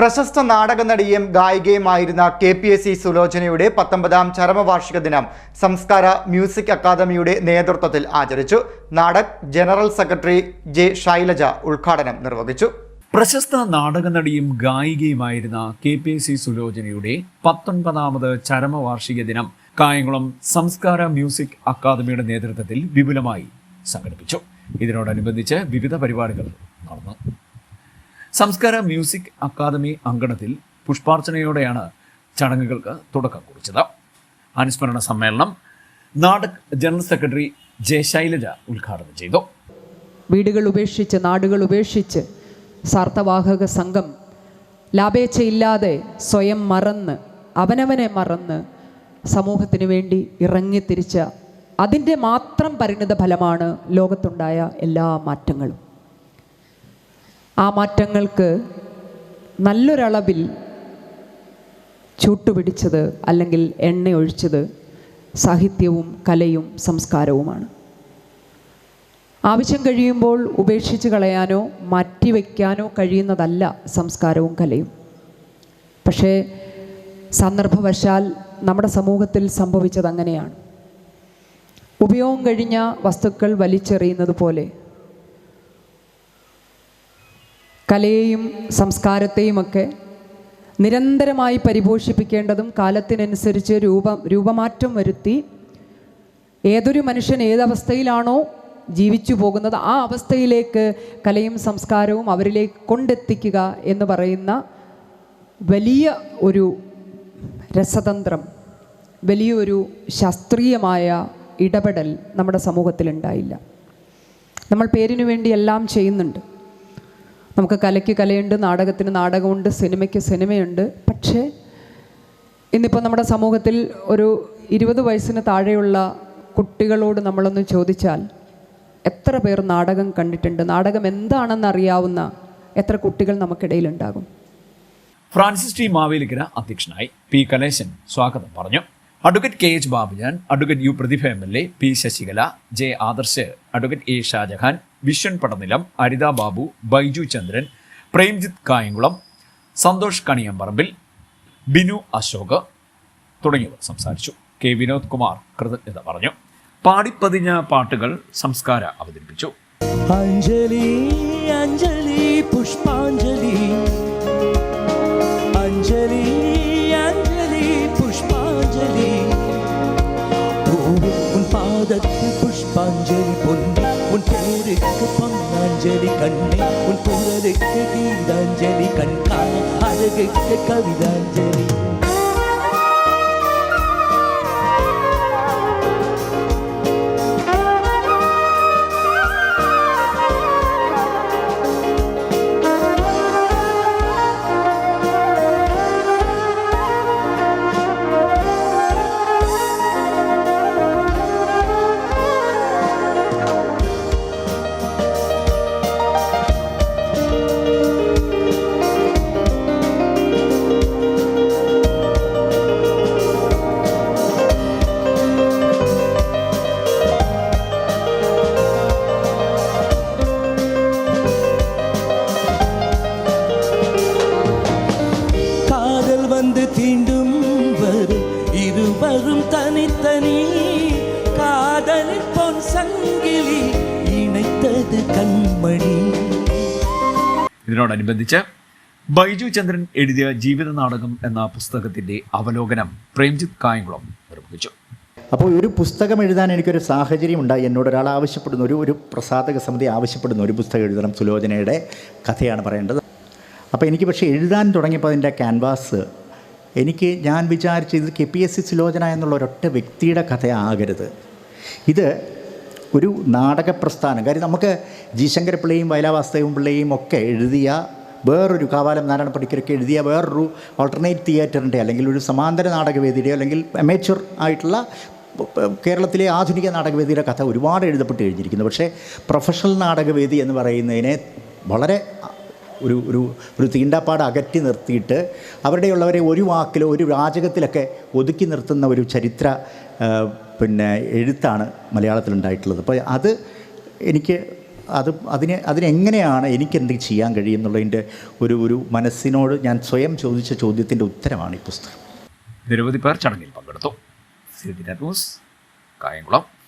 പ്രശസ്ത നാടക നടിയും ഗായികയുമായിരുന്ന കെ പി എസ് സി സുലോചനയുടെ പത്തൊമ്പതാം ചരമവാർഷിക ദിനം സംസ്കാര മ്യൂസിക് അക്കാദമിയുടെ നേതൃത്വത്തിൽ ആചരിച്ചു. Natak general secretary J Shailaja ഉദ്ഘാടനം നിർവഹിച്ചു. പ്രശസ്ത നാടക നടിയും ഗായികയുമായിരുന്ന കെ പി എസ് സി സുലോചനയുടെ പത്തൊൻപതാമത് ചരമവാർഷിക ദിനം കായംകുളം സംസ്കാര മ്യൂസിക് അക്കാദമിയുടെ നേതൃത്വത്തിൽ വിപുലമായി സംഘടിപ്പിച്ചു. ഇതിനോടനുബന്ധിച്ച് വിവിധ പരിപാടികൾ നടന്നു. സംസ്കാര മ്യൂസിക് അക്കാദമി അങ്കണത്തിൽ പുഷ്പാർച്ചനയോടെയാണ് ചടങ്ങുകൾക്ക് തുടക്കം കുറിച്ചത്. അനുസ്മരണ സമ്മേളനം Natak general secretary J Shailaja ഉദ്ഘാടനം ചെയ്തു. വീടുകൾ ഉപേക്ഷിച്ച് നാടുകൾ ഉപേക്ഷിച്ച് സാർത്ഥവാഹക സംഘം ലാഭേച്ഛയില്ലാതെ സ്വയം മറന്ന് അവനവനെ മറന്ന് സമൂഹത്തിന് വേണ്ടി ഇറങ്ങിത്തിരിച്ച അതിന്റെ മാത്രം പരിണിത ഫലമാണ് ലോകത്തുണ്ടായ എല്ലാ മാറ്റങ്ങളും. ആ മാറ്റങ്ങൾക്ക് നല്ലൊരളവിൽ ചൂട്ടുപിടിച്ചത് അല്ലെങ്കിൽ എണ്ണയൊഴിച്ചത് സാഹിത്യവും കലയും സംസ്കാരവുമാണ്. ആവശ്യം കഴിയുമ്പോൾ ഉപേക്ഷിച്ച് കളയാനോ മാറ്റിവെക്കാനോ കഴിയുന്നതല്ല സംസ്കാരവും കലയും. പക്ഷേ സന്ദർഭവശാൽ നമ്മുടെ സമൂഹത്തിൽ സംഭവിച്ചത് അങ്ങനെയാണ് ഉപയോഗം കഴിഞ്ഞ വസ്തുക്കൾ വലിച്ചെറിയുന്നത് പോലെ കലയെയും സംസ്കാരത്തെയുമൊക്കെ നിരന്തരമായി പരിപോഷിപ്പിക്കേണ്ടതും കാലത്തിനനുസരിച്ച് രൂപ രൂപമാറ്റം വരുത്തി ഏതൊരു മനുഷ്യൻ ഏതവസ്ഥയിലാണോ ജീവിച്ചു പോകുന്നത് ആ അവസ്ഥയിലേക്ക് കലയും സംസ്കാരവും അവരിലേക്ക് കൊണ്ടെത്തിക്കുക എന്ന് പറയുന്ന വലിയ ഒരു രസതന്ത്രം വലിയൊരു ശാസ്ത്രീയമായ ഇടപെടൽ നമ്മുടെ സമൂഹത്തിലുണ്ടായില്ല. നമ്മൾ പേരിനു വേണ്ടി എല്ലാം ചെയ്യുന്നുണ്ട്. നമുക്ക് കലയ്ക്ക് കലയുണ്ട് നാടകത്തിന് നാടകമുണ്ട് സിനിമയ്ക്ക് സിനിമയുണ്ട്. പക്ഷേ ഇന്നിപ്പോൾ നമ്മുടെ സമൂഹത്തിൽ ഒരു ഇരുപത് വയസ്സിന് താഴെയുള്ള കുട്ടികളോട് നമ്മളൊന്ന് ചോദിച്ചാൽ എത്ര പേർ നാടകം കണ്ടിട്ടുണ്ട്? നാടകം എന്താണെന്ന് അറിയാവുന്ന എത്ര കുട്ടികൾ നമുക്കിടയിലുണ്ടാകും? ഫ്രാൻസിസ് ടി മാവേലിക്കര അധ്യക്ഷനായി പി കലേശൻ സ്വാഗതം പറഞ്ഞു. Advocate K H Babujan advocate U Prathibha M L A P Sasikala J Adarsh advocate A Shajahan vision Padanilam Aritha Babu Baiju Chandran Premjith Kayamkulam Santhosh Kaniyamparambil Binu Ashok തുടങ്ങിയവർ സംസാരിച്ചു. K Vinod Kumar കൃതജ്ഞത പറഞ്ഞു. പാടിപ്പതിഞ്ഞ പാട്ടുകൾ സംസ്കാര അവതരിപ്പിച്ചു. അഞ്ജലി അഞ്ജലി പുഷ്പാഞ്ജലി. അഞ്ജലി അഞ്ജലി പുഷ്പാഞ്ജലി. പാദത്തിൽ പുഷ്പാഞ്ജലി പൊന്നു உன் பேருக்கு பொன்னாஞ்சலி கண்ணே உன் குரலுக்கு கீதாஞ்சலி கண்கா அழகுக்கு கவிதாஞ்சலி. தனித்தனி காதலில் பொன் சங்கிலி இணைத்தது கண்மணி ഇതിനോടനുബന്ധിച്ച് ബൈജു ചന്ദ്രൻ എഴുതിയ ജീവിത നാടകം എന്ന പുസ്തകത്തിന്റെ അവലോകനം പ്രേംജിത്ത് കായംകുളം നിർവഹിച്ചു അപ്പോൾ ഒരു പുസ്തകം എഴുതാൻ എനിക്കൊരു സാഹചര്യം ഉണ്ടായി എന്നോട് ഒരാൾ ആവശ്യപ്പെടുന്നു ഒരു ഒരു പ്രസാധക സമിതി ആവശ്യപ്പെടുന്നു ഒരു പുസ്തകം എഴുതണം സുലോചനയുടെ കഥയാണ് പറയേണ്ടത് അപ്പോൾ എനിക്ക് പക്ഷേ എഴുതാൻ തുടങ്ങിയപ്പോൾ അതിൻ്റെ ക്യാൻവാസ് എനിക്ക് ഞാൻ വിചാരിച്ച ഇത് K P S C Sulochana എന്നുള്ള ഒരൊറ്റ വ്യക്തിയുടെ കഥയാകരുത് ഇത് ഒരു നാടക പ്രസ്ഥാനം കാര്യം നമുക്ക് ജി ശങ്കരപ്പിള്ളയും വയലാവാസ്തവും പിള്ളയും ഒക്കെ എഴുതിയ വേറൊരു കാവാലം നാരായണ പണിക്കരൊക്കെ എഴുതിയ വേറൊരു ഓൾട്ടർനേറ്റ് തിയേറ്ററിന്റെ അല്ലെങ്കിൽ ഒരു സമാന്തര നാടകവേദിയുടെയോ അല്ലെങ്കിൽ അമേച്ചർ ആയിട്ടുള്ള കേരളത്തിലെ ആധുനിക നാടകവേദിയുടെ കഥ ഒരുപാട് എഴുതപ്പെട്ട് കഴിഞ്ഞിരിക്കുന്നു പക്ഷേ പ്രൊഫഷണൽ നാടകവേദി എന്ന് പറയുന്നതിനെ വളരെ ഒരു ഒരു ഒരു തീണ്ടാപ്പാട് അകറ്റി നിർത്തിയിട്ട് അവരുടെയുള്ളവരെ ഒരു വാക്കിലോ ഒരു വാചകത്തിലൊക്കെ ഒതുക്കി നിർത്തുന്ന ഒരു ചരിത്ര പിന്നെ എഴുത്താണ് മലയാളത്തിലുണ്ടായിട്ടുള്ളത്. അപ്പോൾ അത് എനിക്ക് അത് അതിനെ അതിനെങ്ങനെയാണ് എനിക്കെന്ത് ചെയ്യാൻ കഴിയുന്നുള്ളതിന്റെ ഒരു ഒരു മനസ്സിനോട് ഞാൻ സ്വയം ചോദിച്ച ചോദ്യത്തിന്റെ ഉത്തരമാണ് ഈ പുസ്തകം. നിരവധി പേർ ചടങ്ങിൽ പങ്കെടുത്തു. കായംകുളം.